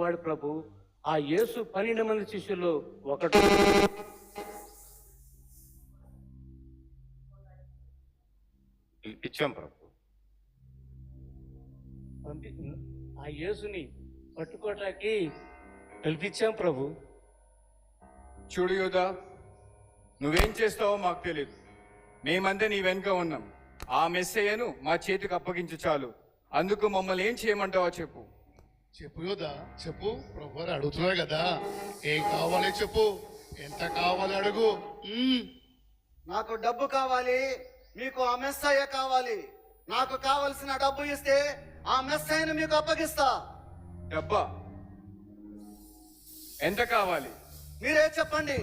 వాడు ప్రభు. ఆ యేసు పన్నెండు మంది శిష్యులు ఒకటి ఇచ్చాం ప్రభు. ఆ యేసుని పట్టుకోటానికి పిలిపించాం ప్రభు. చూడు యోధా నువ్వేం చేస్తావో మాకు తెలియదు మేమంతా నీ వెనుక ఉన్నాం. ఆ మెస్సయ్యను మా చేతికి అప్పగించు చాలు. అందుకు మమ్మల్ని ఏం చేయమంటావో చెప్పు. చెప్పు యోదా చెప్పు. ప్రభు అడుగుతున్నారు కదా ఏం కావాలి చెప్పు. ఎంత కావాలి అడుగు. నాకు డబ్బు కావాలి మీకు ఆ మెస్సయ్య కావాలి. నాకు కావలసిన డబ్బు ఇస్తే ఆ మెస్సయ్యను మీకు అప్పగిస్తా. డబ్బా ఎంత కావాలి? మీరే చెప్పండి.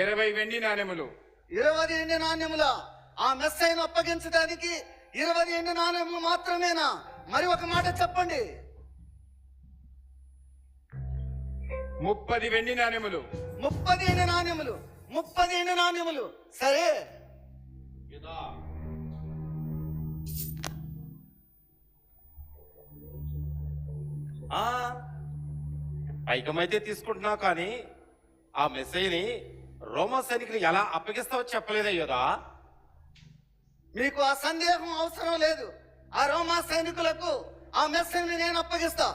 ఇరవై వెండి నాణెములు. ఇరవై ఎండి నాణ్యముల ఆ మెస్సయ్యను అప్పగించడానికి ఇరవై ఎండి నాణ్యములు మాత్రమేనా? మరి ఒక మాట చెప్పండి. ముప్పది వెండి నాణెములు ముప్పది ఎండి నాణ్యములు. ముప్పది ఎండి నాణ్యములు. సరే. ఆ పైకమైతే తీసుకుంటున్నావు కానీ ఆ మెస్సైని రోమా సైనికులు ఎలా అప్పగిస్తావో చెప్పలేదయ్యోదా మీకు ఆ సందేహం అవసరం లేదు. ఆ రోమా సైనికులకు ఆ మెస్సయ్యని నేను అప్పగిస్తా.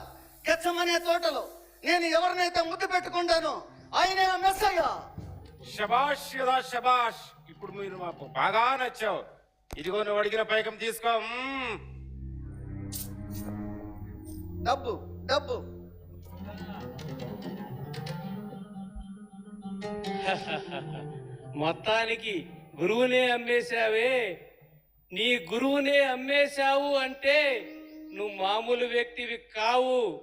కెచ్చమనే తోటలో నేను ఎవరినైతే ముద్దు పెట్టుకుంటానో ఆయనే ఆ మెస్సయ్య. శబాష్ యోదా శబాష్ ఇప్పుడు మీరు మాకు బాగా నచ్చావు. ఇదిగో నువ్వు అడిగిన పైకం తీసుకో. మ్మ్. డబ్బు డబ్బు. మొత్తానికి గురువునే అమ్మేశావే. నీ గురువునే అమ్మేశావు అంటే నువ్వు మామూలు వ్యక్తివి కావు.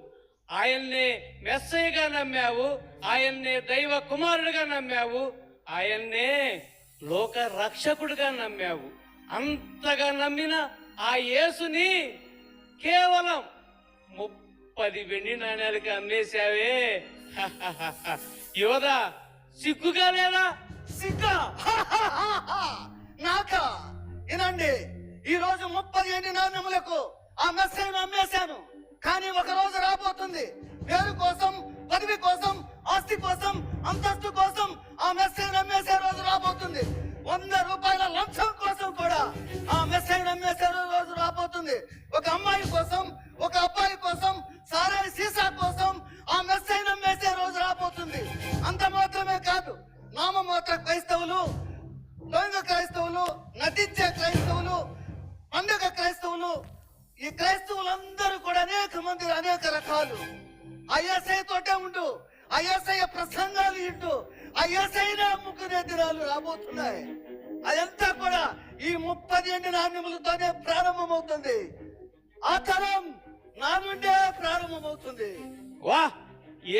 ఆయన్నే మెస్సయ్యగా నమ్మావు ఆయన్నే దైవ కుమారుడిగా నమ్మావు ఆయన్నే లోక రక్షకుడిగా నమ్మావు. అంతగా నమ్మిన ఆ యేసుని కేవలం ముప్పది వెండి నాణ్యాలకి అమ్మేశావే. యువత సిగ్గుగా లేదా? సిగ్గా. నాకా? వినండి ఈ రోజు ముప్పై ఎన్ని నాణ్యములకు ఆ మెస్సేజ్ అమ్మేశాను కానీ ఒక రోజు రాబోతుంది. పేరు కోసం పదవి కోసం ఆస్తి కోసం అంతస్తు కోసం ఆ మెస్సేజ్ అమ్మేసే రోజు రాబోతుంది. వంద రూపాయల లంచం కోసం కూడా ఆ మెస్సేజ్ అమ్మేసే రోజు రాబోతుంది. ఒక అమ్మాయి కోసం ఒక అబ్బాయి కోసం సారాయి సీసా కోసం ఆ మెస్సేజ్ అమ్మేసే రోజు రాబోతుంది. అంత మాత్రమే కాదు నామమాత్ర క్రైస్తవులు దొంగ క్రైస్తవులు నటించే క్రైస్తవులు పండుగ క్రైస్తవులు ఈ క్రైస్తవులందరూ కూడా అనేక మంది అనేక రకాలు. ఐఎస్ఐ తోటే ఉండు ఐఎస్ఐ ప్రసంగాలు ఇంటూ ఐఎస్ఐనే అమ్ముకునే దినాలు రాబోతున్నాయి. అదంతా కూడా ఈ ముప్పది ఎండి నాణ్యములతోనే ప్రారంభమవుతుంది. ఆ తరం నా నుండే ప్రారంభమవుతుంది. వా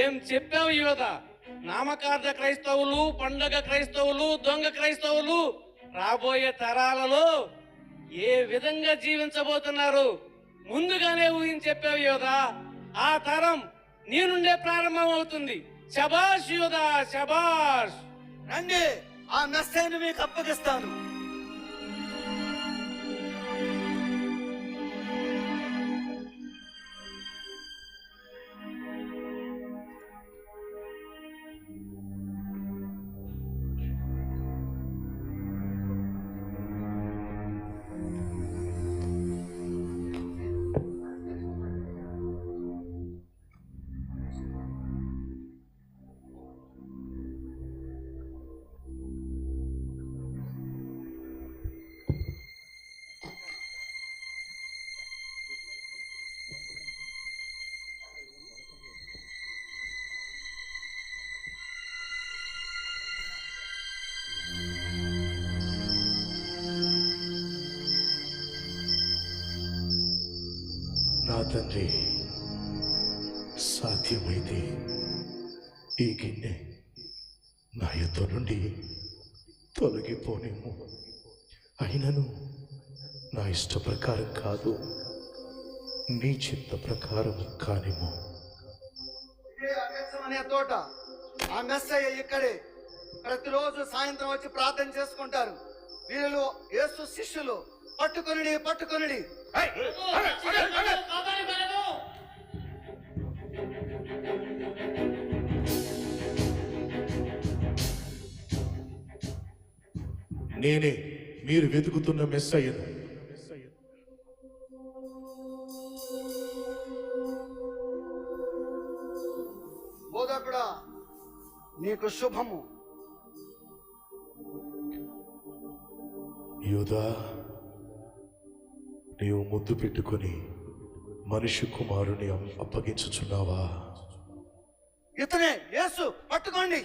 ఏం చెప్పావు యువత? నామకార్థ క్రైస్తవులు పండగ క్రైస్తవులు దొంగ క్రైస్తవులు రాబోయే తరాలలో ఏ విధంగా జీవించబోతున్నారు? ముందుగానే ఊహించి చెప్పావు యోధా ఆ తరం నీ నుండే ప్రారంభం అవుతుంది శబాష్ యోధా శబాష్. రండి ఆ మెస్సైని మీకు అప్పగిస్తాను. తండ్రి సాధ్యమైతే ఈ గిన్నె నా యొద్ద నుండి తొలగిపోనేమో అయినను నా ఇష్ట ప్రకారం కాదు నీ చిత్త ప్రకారం కానేమో ఇదే తోట? ఆ మెస్సయ్య ఇక్కడే. ప్రతిరోజు సాయంత్రం వచ్చి ప్రార్థన చేసుకుంటారు. వీళ్ళు యేసు శిష్యులు పట్టుకొనిడి పట్టుకొనిడి. నేనే మీరు వెతుకుతున్న మెస్ అయ్యను. బోధకుడా నీకు శుభము. యూదా నీవు ముద్దు పెట్టుకొని మనిషి కుమారుని అప్- అప్పగించుచున్నావా? ఇతనే యేసు పట్టుకోండి.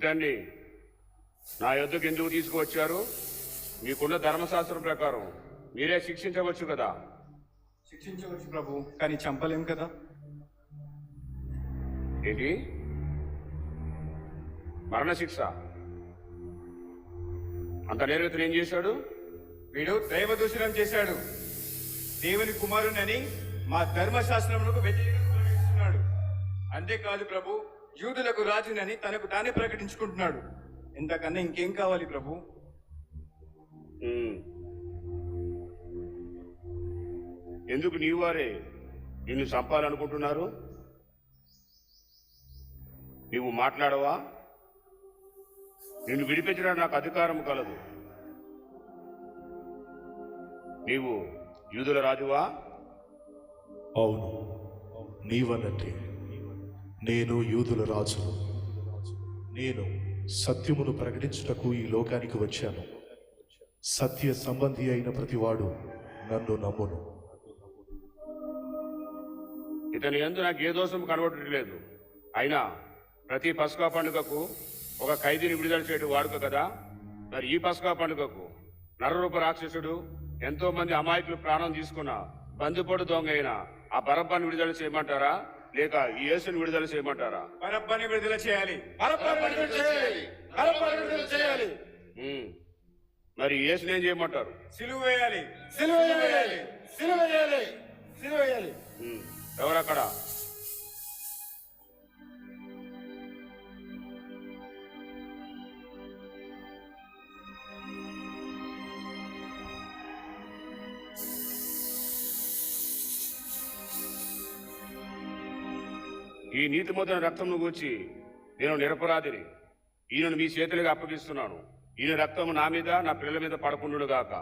ఇతన్ని నా యొద్దకు ఎందుకు తీసుకువచ్చారు? మీకున్న ధర్మశాస్త్రం ప్రకారం మీరే శిక్షించవచ్చు కదా. శిక్షించవచ్చు ప్రభు కానీ చంపలేం కదా? ఏంటి? మరణశిక్ష. అంత నేరగతను ఏం చేశాడు? వీడు దైవ దూషణం చేశాడు. దేవుని కుమారునని మా ధర్మశాస్త్రములకు వ్యతిరేకంగా అంతేకాదు ప్రభు యూదులకు రాజునని తనకు తానే ప్రకటించుకుంటున్నాడు. ఇంతకన్నా ఇంకేం కావాలి ప్రభు. ఎందుకు నీవు వారే నిన్ను చంపాలనుకుంటున్నారు? నీవు మాట్లాడవా? నిన్ను విడిపించడానికి నాకు అధికారం కలదు. నీవు యూదుల రాజువా? అవును నీవనంటే నేను యూదుల రాజును నేను సత్యమును ప్రకటించుటకు ఈ లోకానికి వచ్చాను. సత్య సంబంధి అయిన ప్రతివాడు నన్ను నమ్మును. ఇతని ఎందు నాకు ఏ దోషం కనబడలేదు అయినా ప్రతి పసుకా పండుగకు ఒక ఖైదీని విడుదల చేయడం వాడుక కదా? మరి ఈ పసుకా పండుగకు నరరూప రాక్షసుడు ఎంతో మంది అమాయకులు ప్రాణం తీసుకున్న బందిపోటు దొంగ అయిన ఆ బరబ్బాన్ని విడుదల చేయమంటారా? లేక ఈ యేసుని విడుదల చేయమంటారా? పరబ్బని విడుదల చేయాలి. విడుదల చేయాలి. విడుదల చేయాలి. మరి ఈ యేసుని ఏం చేయమంటారు? సిలువ వేయాలి. సిలువ వేయాలి. సిలువ వేయాలి. సిలువ వేయాలి. ఎవరక్కడ? ఈ నీతిమంతుల రక్తంను గూర్చి నేను నిరపరాధిని. ఈయనను మీ చేతులుగా అప్పగిస్తున్నాను. ఈయన రక్తం నా మీద నా పిల్లల మీద పడకుండును గాక.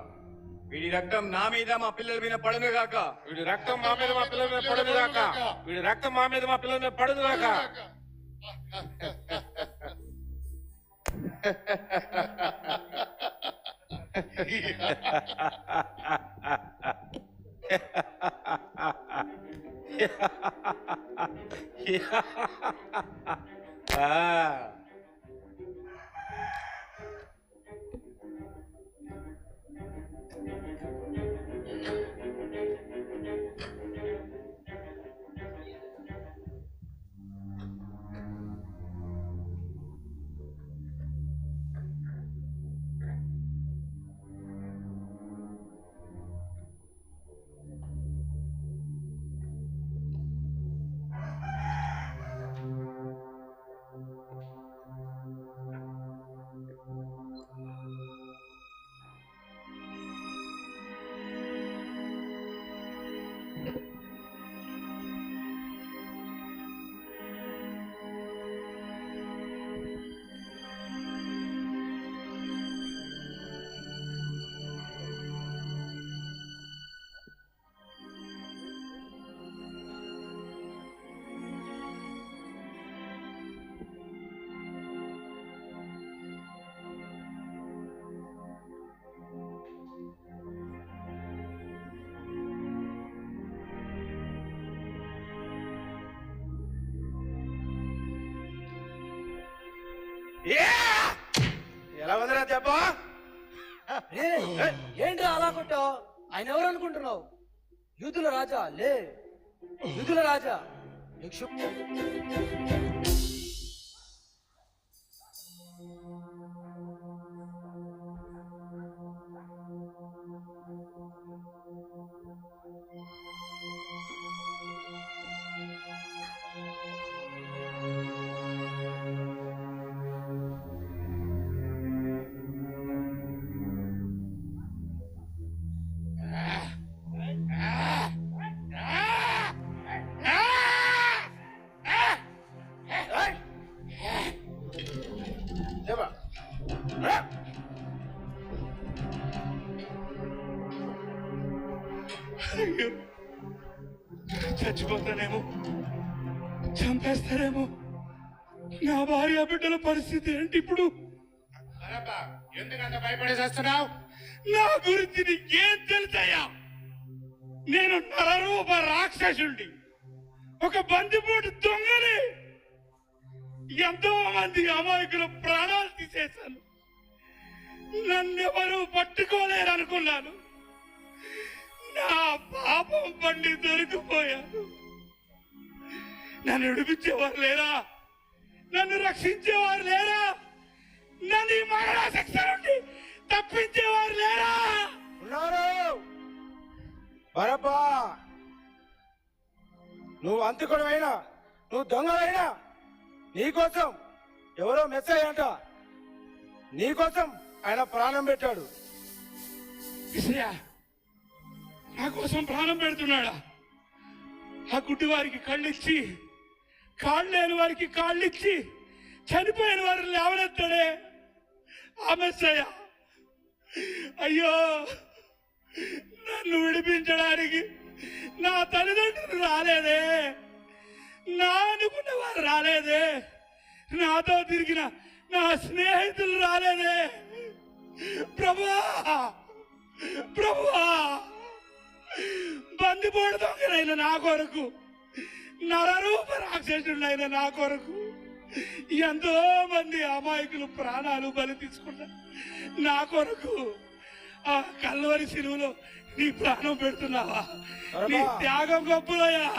వీడి రక్తం నా మీద మా పిల్లల మీద పడను గాక. వీడి రక్తం మా మీద మా పిల్లల మీద పడదు కాక వీడి రక్తం మా మీద మా పిల్లల మీద పడదు కాక ఎలా ఉందిరా దెబ్బ ఏంట్రా అలా కొట్టావు? ఆయన ఎవరు అనుకుంటున్నావు? యూతుల రాజా లే. యూతుల రాజా యక్ష భయపడేసేస్తున్నావు నా గురించి నీకేం తెలుసయ్యా? నేను నరరూప రాక్షసుడి ఒక బందిపోటు దొంగని ఎంతో మంది అమాయకులు ప్రాణాలు తీసేశాను. నన్నెవరూ పట్టుకోలేరు అనుకున్నాను నా పాపం పండి దొరికిపోయాను. నన్ను విడిపించేవారు లేరా? నన్ను రక్షించేవారు లేరా? ఈ మరణ శిక్ష నుండి తప్పించేవారు లేరా? ఉన్నారు. బరబ్బా నువ్వు అంతకుడమైనా నువ్వు దొంగవైనా నీకోసం ఎవరో మెస్సేజ్ అంట నీకోసం ఆయన ప్రాణం పెట్టాడు. నా కోసం ప్రాణం పెడుతున్నాడా? ఆ గుడ్డి వారికి కళ్ళిచ్చి కాళ్ళు లేని వారికి కాళ్ళు ఇచ్చి చనిపోయిన వారిని లేవనెత్తాడే ఆ అయ్యో నన్ను విడిపించడానికి నా తల్లిదండ్రులు రాలేదే. నా అనుకున్న వారు రాలేదే. నాతో తిరిగిన నా స్నేహితులు రాలేదే. ప్రభువా ప్రభువా బందిపోడు దొంగనైన నా కొరకు నరరూప రాక్షసుడైన నా కొరకు ఎంతో మంది అమాయకులు ప్రాణాలు బలి తీసుకున్నారు నా కొరకు ఆ కల్వరి సిలువలో నీ ప్రాణం పెడుతున్నావా? నీ త్యాగం గొప్పదయ్యా.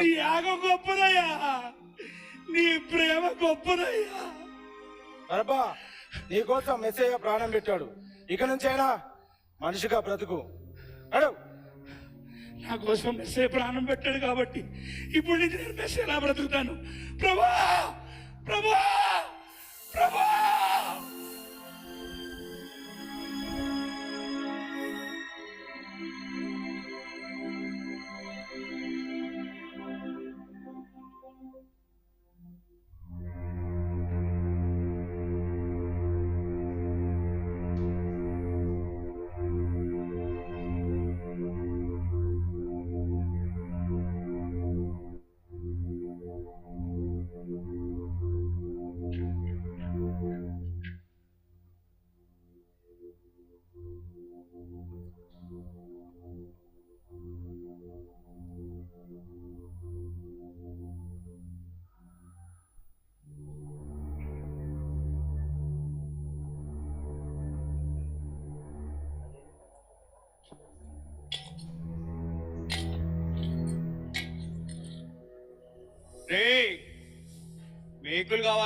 నీ యాగం గొప్పదయ్యా. నీ ప్రేమ గొప్పదయ్యా. బరబ్బా నీకోసం మెస్సేజ్ ప్రాణం పెట్టాడు. ఇక నుంచైనా మనిషిగా బ్రతుకు. అడు. నా కోసం మెస్సే ప్రాణం పెట్టాడు కాబట్టి ఇప్పుడు నుంచి నేను మెస్సే ఎలా బ్రతుకుతాను? ప్రభా! ప్రభా! ప్రభా!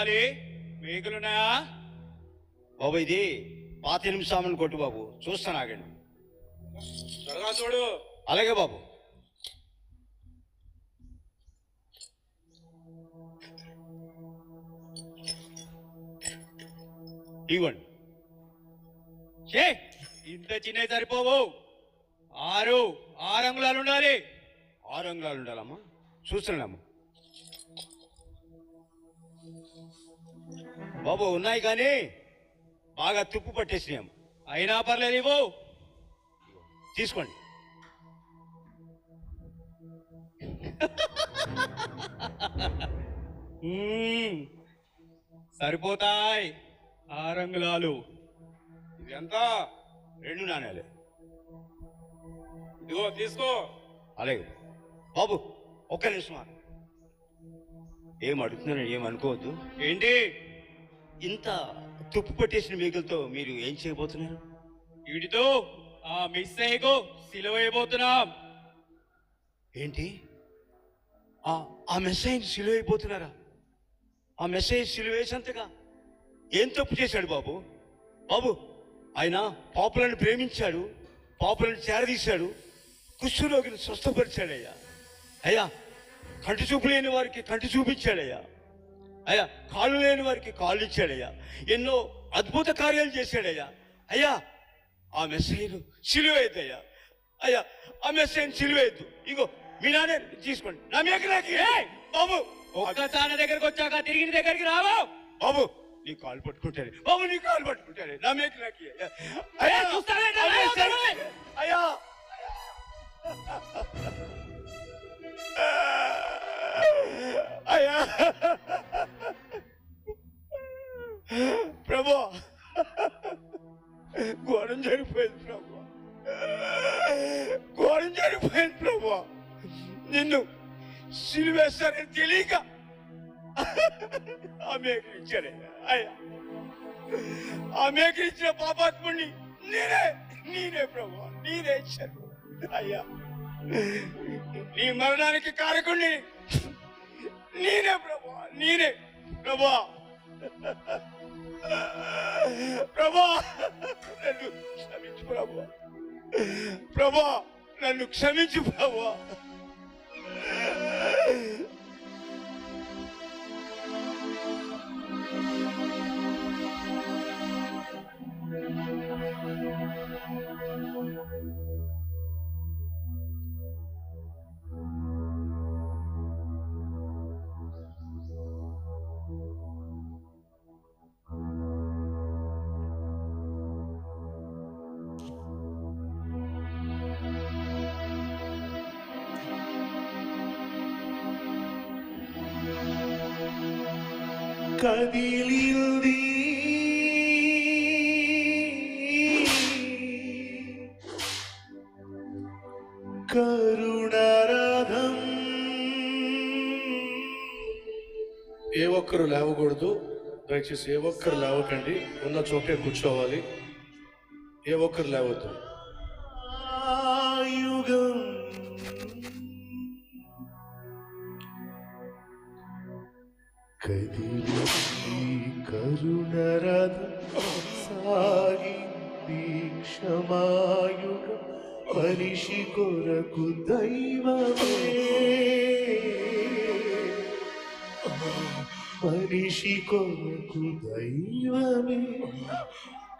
కావాలి మేకులున్నాయా? బాబు ఇది పాత ఎనిమిది సామాన్లు కొట్టు బాబు. చూస్తాను ఆగండి. త్వరగా చూడు. అలాగే బాబు. ఇవ్వండి. ఇంత చిన్న సరిపోవు. ఆరు ఆరు అంగుళాలు ఉండాలి. ఆరు అంగుళాలు ఉండాలమ్మా. చూస్తున్నామ్మా బాబు ఉన్నాయి కానీ బాగా తుప్పు పట్టేసినాము అయినా పర్లేదు ఇవ్వు. తీసుకోండి. సరిపోతాయి. ఆ రంగులాలు. ఇది ఎంత? రెండు నాణ్యాలే ఇదిగో తీసుకో. అలాగే. బాబు ఒక్క నిమిషం ఏం అడుగుతున్నాను ఏం అనుకోవద్దు. ఏంటి? ఇంత తుప్పు పట్టేసిన మేకలతో మీరు ఏం చేయబోతున్నారు? వీటితో ఆ మిస్సయ్యకు సిలువైపోతున్నాం. ఏంటి? ఆ ఆ మెస్సైని సిలువైపోతున్నారా? ఆ మెస్సైన్ సిలువేసంతగా ఏం తప్పు చేశాడు బాబు? బాబు ఆయన పాపులను ప్రేమించాడు పాపులను చేరదీశాడు కుష్ఠరోగిని స్వస్థపరిచాడయ్యా. అయ్యా కంటి చూపు లేని వారికి కంటి చూపించాడయ్యా. అయ్యా కాళ్ళు లేని వారికి కాళ్ళు ఇచ్చాడయ్యా. ఎన్నో అద్భుత కార్యాలు చేశాడయ్యా. అయ్యా ఆ మెస్సైను సిలువేద్దయ్యా అయ్యా ఆ మెస్సైన్ సిలువేద్దు ఇగో మీ నాన్న తీసుకోండి. నా మేక నాకు ఏయ్! బాబు! ఒక్కసారి దగ్గరికి వచ్చాక తిరిగి నీ దగ్గరికి రావు. బాబు నీ కాలు పట్టుకుంటాను బాబు నీ కాలు పట్టుకుంటాను నా మేక నాకు ఇయ్య. అయ్యా అయ్యా. అయ్యా. ప్రభు ఘోరం జరిపోయింది ప్రభు. ఘోరం జరిపోయింది ప్రభు. నిన్ను సిలివేస్తారని తెలియక ఆమె అయ్యా. ఆమెకరించిన ఇచ్చిన పాపాత్ముడిని నేనే నేనే ప్రభు నేనే ఇచ్చాను. అయ్యా. నీ మరణానికి కారకుణ్ణి నేనే ప్రభా నేనే. ప్రభా. ప్రభా నన్ను క్షమించు ప్రభా. ప్రభా నన్ను క్షమించు ప్రభా. కదిలింది కరుణరథం ఏ ఒక్కరు లేవకూడదు. దయచేసి ఏ ఒక్కరు లేవకండి. ఉన్న చోటే కూర్చోవాలి. ఏ ఒక్కరు లేవద్దు. సాగింది క్షమాయుగం మనిషి కొరకు దైవమే. మనిషి కొరకు దైవమే.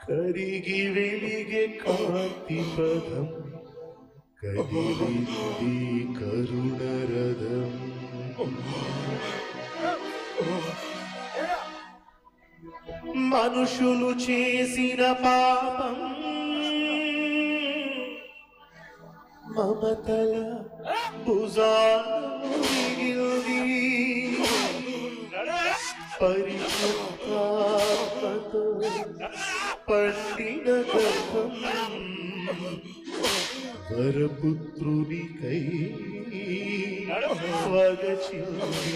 కరిగి వెలిగే కాంతి పదం కదిలి కరుణరథం మనుషులు చేసిన పాపం మమతల భుజాలు పరిశుద్ధాత్మతో పండిన గర్భం. వరపుత్రునికై వగచింది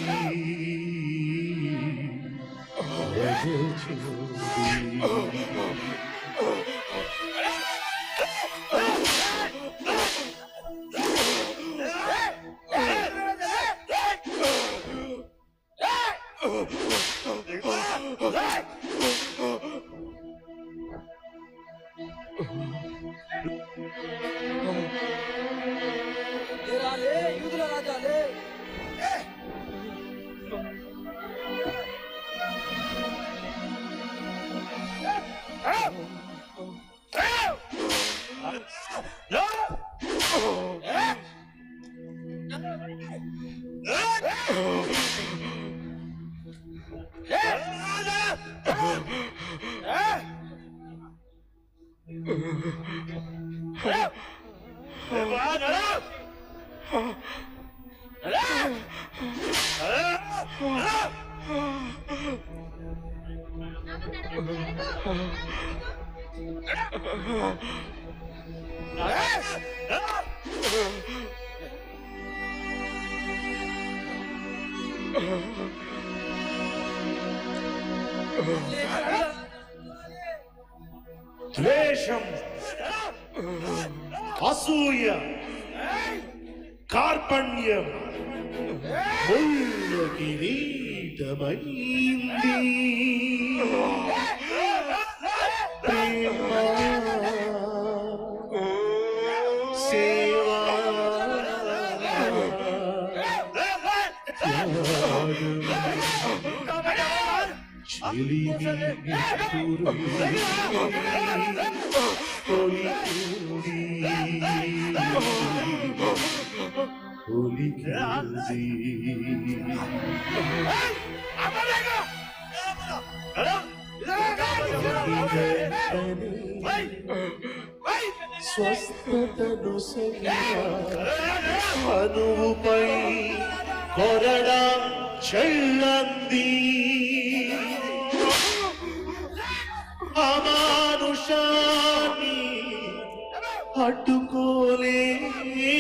వగచింది É, é! É! స్వస్థతను అనువుపై కొరడా చెల్లంది అమానుషాన్ని అడ్డుకోలేని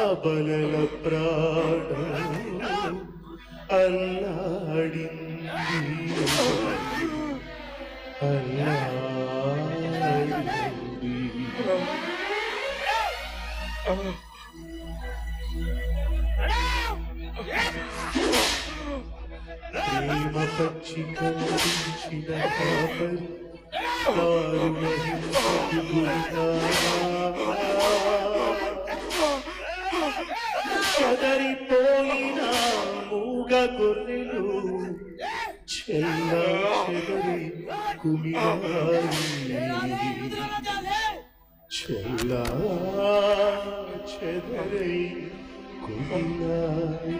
అబలల ప్రాణం అల్లాడింది అల్లాడింది ప్రేమ పక్షి కనిపించిన కాపరి దారుణ హింసకు గురికావా. చెదరిపోయిన మూగ గొర్రెలు చెల్ల చెదరి కుమిరాయి చెల్ల చెదరై కుమిరాయి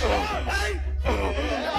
Oh, oh. oh. oh. oh.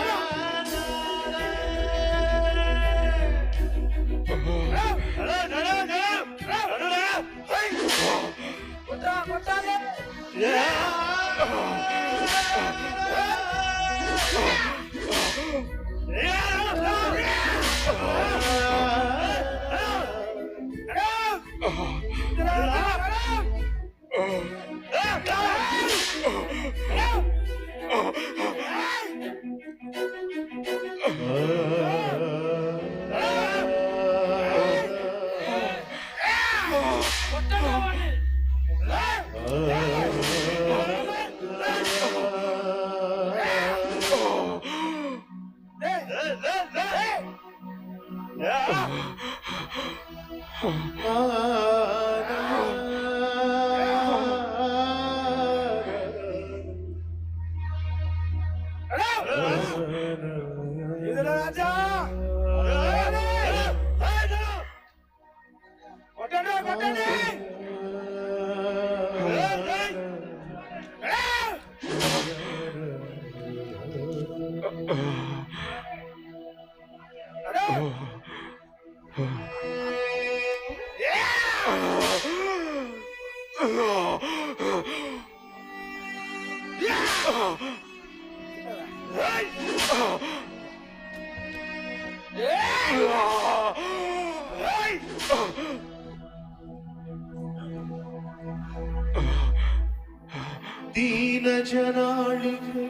దీన జనాళికి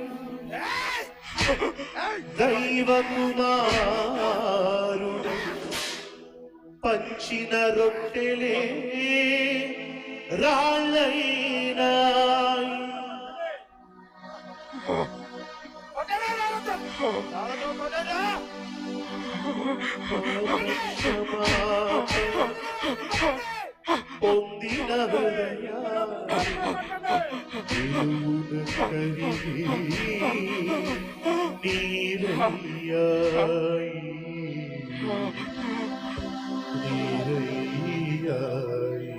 దైవ కుమారుడు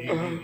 Um...